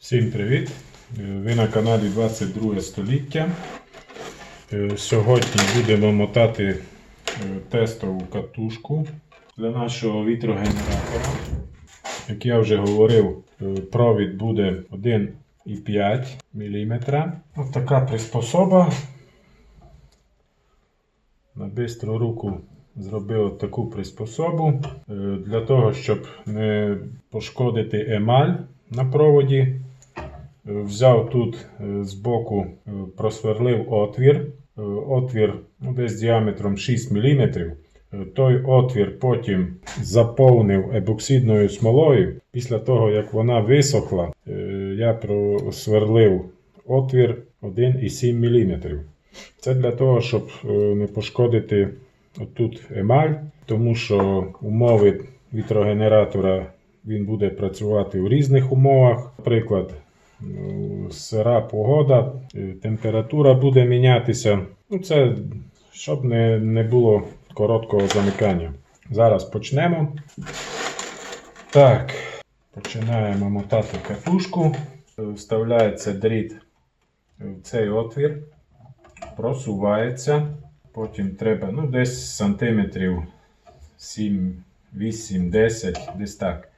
Всім привіт! Е, Ви на каналі 22 століття. Е, Сьогодні будемо мотати е, тестову катушку для нашого вітрогенератора. Як я вже говорив, провід буде 1,5 мм. Ось така приспособа. На бистру руку зробив таку приспособу для того, щоб не пошкодити емаль на проводі. Взяв тут е, з боку, е, просверлив отвір. Е, Отвір ну, десь діаметром 6 мм. Той отвір потім заповнив ебоксидною смолою. Після того, як вона висохла, я просверлив отвір 1,7 мм. Це для того, щоб не пошкодити отут емаль, тому що умови вітрогенератора він буде працювати в різних умовах. Наприклад, сира погода, температура буде мінятися. Ну, це щоб не, не було короткого замикання. Зараз почнемо. Так, починаємо мотати катушку. Вставляється дріт в цей отвір, просувається. Потім треба ну, десь сантиметрів 7, 8, 10, десь так.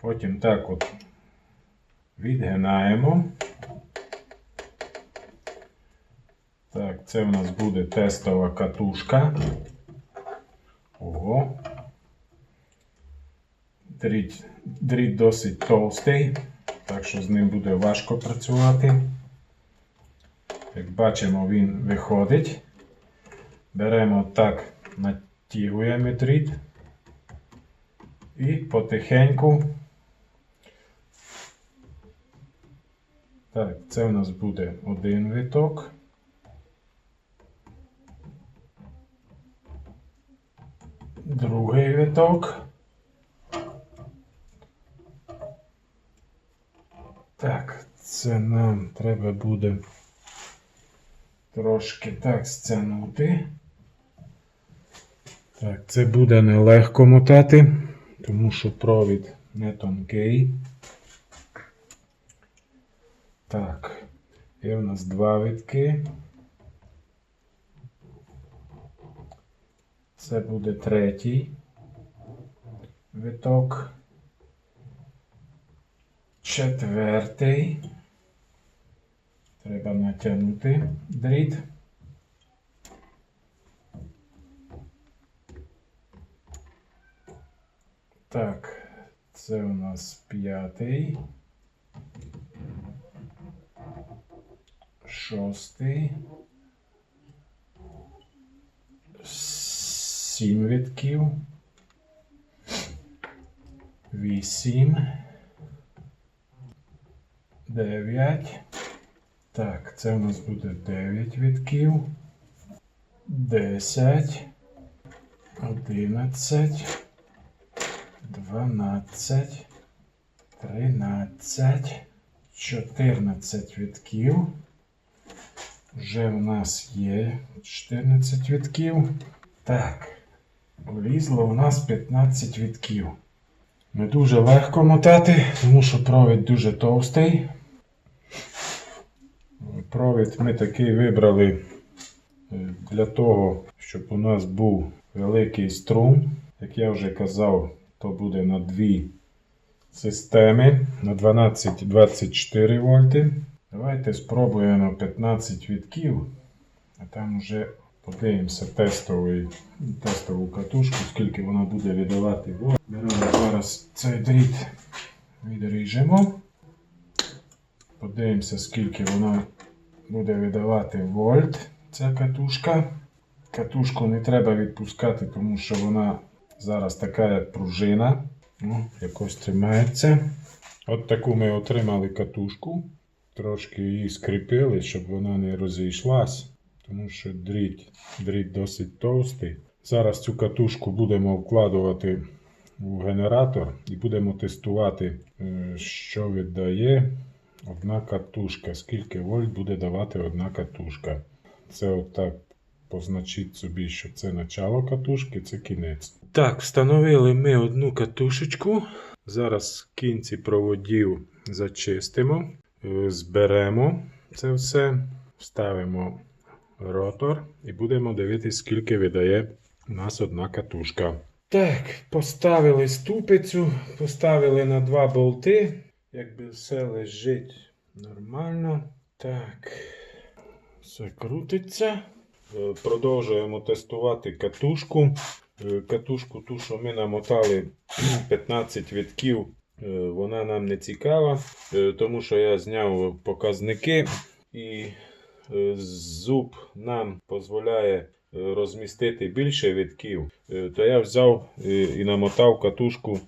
Потім так от відгинаємо. Так, це в нас буде тестова катушка. Ого. Дріт, дріт досить товстий, так що з ним буде важко працювати. Як бачимо, він виходить. Беремо так, натягуємо дріт і потихеньку. Так, це у нас буде один виток. Другий виток. Так, це нам треба буде трошки так стягнути. Так, це буде нелегко мотати, тому що провід не тонкий. Так, є в нас два витки. Це буде третій виток. Четвертий. Треба натягнути дріт. Так, це у нас п'ятий. Шостий. Сім вітків. Вісім. Дев'ять. Так, це у нас буде 9 вітків. 10. 11. 12. 13. 14 вітків. Вже в нас є 14 вітків. Так. Влізло у нас 15 вітків. Не дуже легко мотати, тому що провід дуже товстий. Провід ми такий вибрали е, для того, щоб у нас був великий струм. Як я вже казав, то буде на дві системи на 12-24 вольти. Давайте спробуємо 15 вітків, а там вже подивимося тестовий, тестову катушку, скільки вона буде віддавати. Беремо зараз цей дріт, відріжемо. Подивимося, скільки вона буде видавати вольт ця катушка. Катушку не треба відпускати, тому що вона зараз така як пружина. Ну, якось тримається. От таку ми отримали катушку. Трошки її скріпили, щоб вона не розійшлась, тому що дріт, дріт досить товстий. Зараз цю катушку будемо вкладувати в генератор і будемо тестувати, е, що віддає одна катушка. Скільки вольт буде давати одна катушка. Це отак позначіть собі, що це начало катушки, це кінець. Так, встановили ми одну катушечку. Зараз кінці проводів зачистимо, зберемо це все, вставимо ротор і будемо дивитися, скільки видає у нас одна катушка. Так, поставили ступицю, поставили на два болти. Якби все лежить нормально. Так, все крутиться. Е, Продовжуємо тестувати катушку. Е, Катушку ту, що ми намотали 15 вітків, е, вона нам не цікава, е, тому що я зняв показники і е, зуб нам дозволяє е, розмістити більше вітків. Е, То я взяв е, і намотав катушку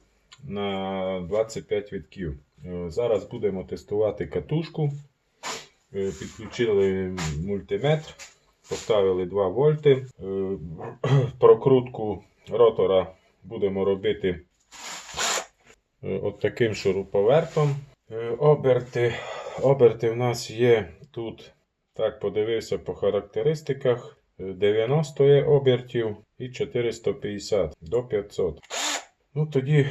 на 25 вітків. Е, Зараз будемо тестувати катушку. Е, Підключили мультиметр, поставили 2 вольти. Е, Прокрутку ротора будемо робити е, от таким шуруповертом. Е, Оберти, оберти в нас є тут, так подивився по характеристиках, е, 90 є обертів і 450 до 500. Ну, тоді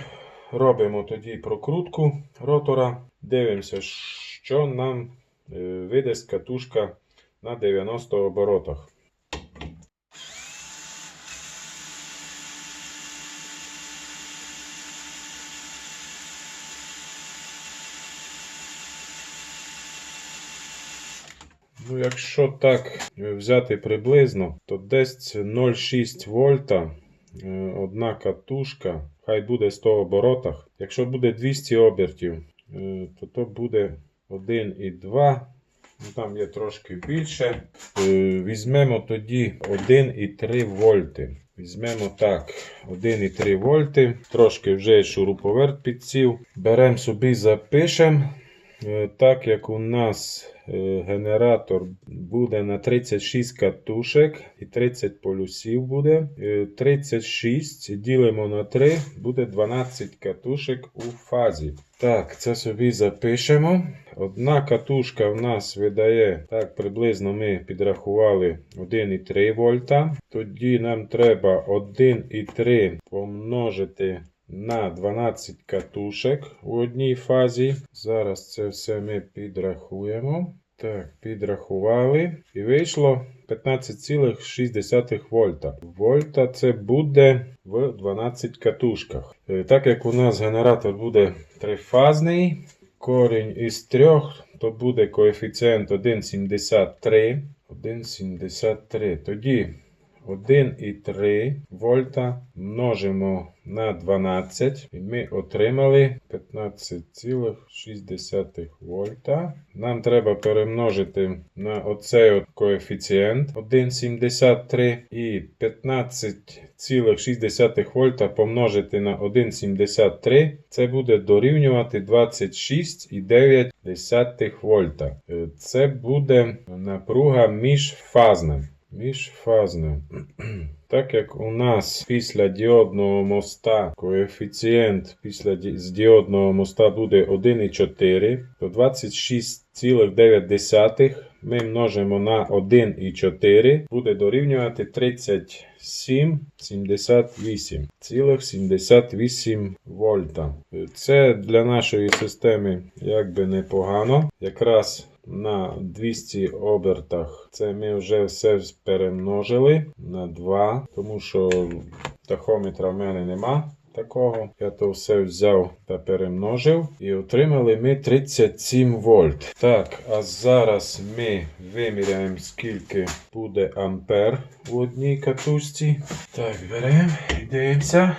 робимо тоді прокрутку ротора, дивимося, що нам е, видасть катушка на 90 оборотах. Ну, якщо так е, взяти приблизно, то десь 0,6 вольта е, одна катушка, хай буде 100 оборотах. Якщо буде 200 обертів, е, то то буде 1,2. Ну, там є трошки більше. Візьмемо тоді 1,3 вольти. Візьмемо так, 1,3 вольти. Трошки вже шуруповерт підсів. Беремо собі, запишемо. Е, Так як у нас е, генератор буде на 36 катушек і 30 полюсів буде. Е, 36 ділимо на 3, буде 12 катушек у фазі. Так, це собі запишемо. Одна катушка в нас видає, так, приблизно ми підрахували 1,3 вольта. Тоді нам треба 1,3 помножити на 12 катушек у одній фазі. Зараз це все ми підрахуємо. Так, підрахували. І вийшло 15,6 вольта. Вольта це буде в 12 катушках. Е, Так як у нас генератор буде трифазний, корінь із 3, то буде коефіцієнт 1,73. 1,73. Тоді 1,3 вольта множимо на 12, і ми отримали 15,6 вольта. Нам треба перемножити на оцей от коефіцієнт 1,73 і 15,6 вольта помножити на 1,73. Це буде дорівнювати 26,9 вольта. Е, Це буде напруга міжфазна. Міжфазне. Так як у нас після діодного моста коефіцієнт після ді- з діодного моста буде 1,4, то 26,9 ми множимо на 1,4, буде дорівнювати 37,78 вольта. Це для нашої системи якби непогано. Якраз на 200 обертах це ми вже все перемножили на 2, тому що тахометра в мене нема такого. Я то все взяв та перемножив і отримали ми 37 вольт. Так, а зараз ми виміряємо, скільки буде ампер у одній катушці. Так, беремо і дивимося.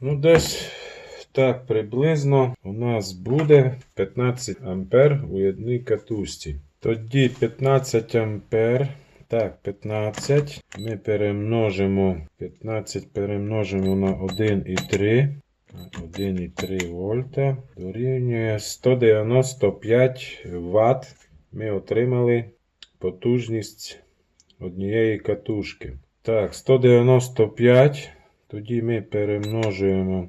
Ну, десь так приблизно у нас буде 15 ампер у одній катушці. Тоді 15 ампер. Так, 15. Ми перемножимо 15 перемножимо на 1,3. 1,3 вольта. Дорівнює 195 Вт. Ми отримали потужність однієї катушки. Так, 195. Тоді ми перемножуємо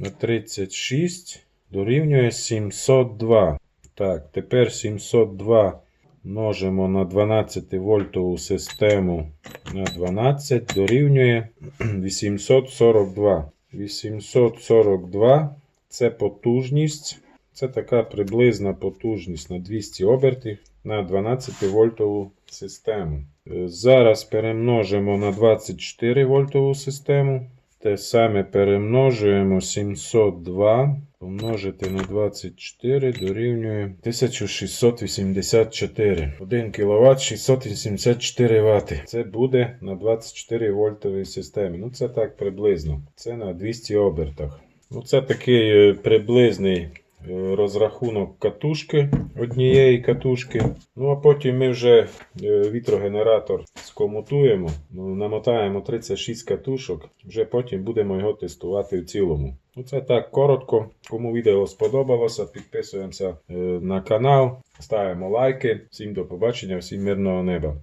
на 36, дорівнює 702. Так, тепер 702 множимо на 12 вольтову систему на 12 дорівнює 842. 842 це потужність. Це така приблизна потужність на 200 обертів на 12 вольтову систему. Зараз перемножимо на 24 вольтову систему. Те саме перемножуємо 702 помножити на 24 дорівнює 1684. 1 кВт 684 Вт. Це буде на 24 вольтовій системі. Ну це так приблизно. Це на 200 обертах. Ну, це такий е, приблизний розрахунок катушки однієї катушки. Ну а потім ми вже е, вітрогенератор скомутуємо, ну, намотаємо 36 катушок, вже потім будемо його тестувати в цілому. Ну це так коротко. Кому відео сподобалося, підписуємося е, на канал, ставимо лайки. Всім до побачення, всім мирного неба.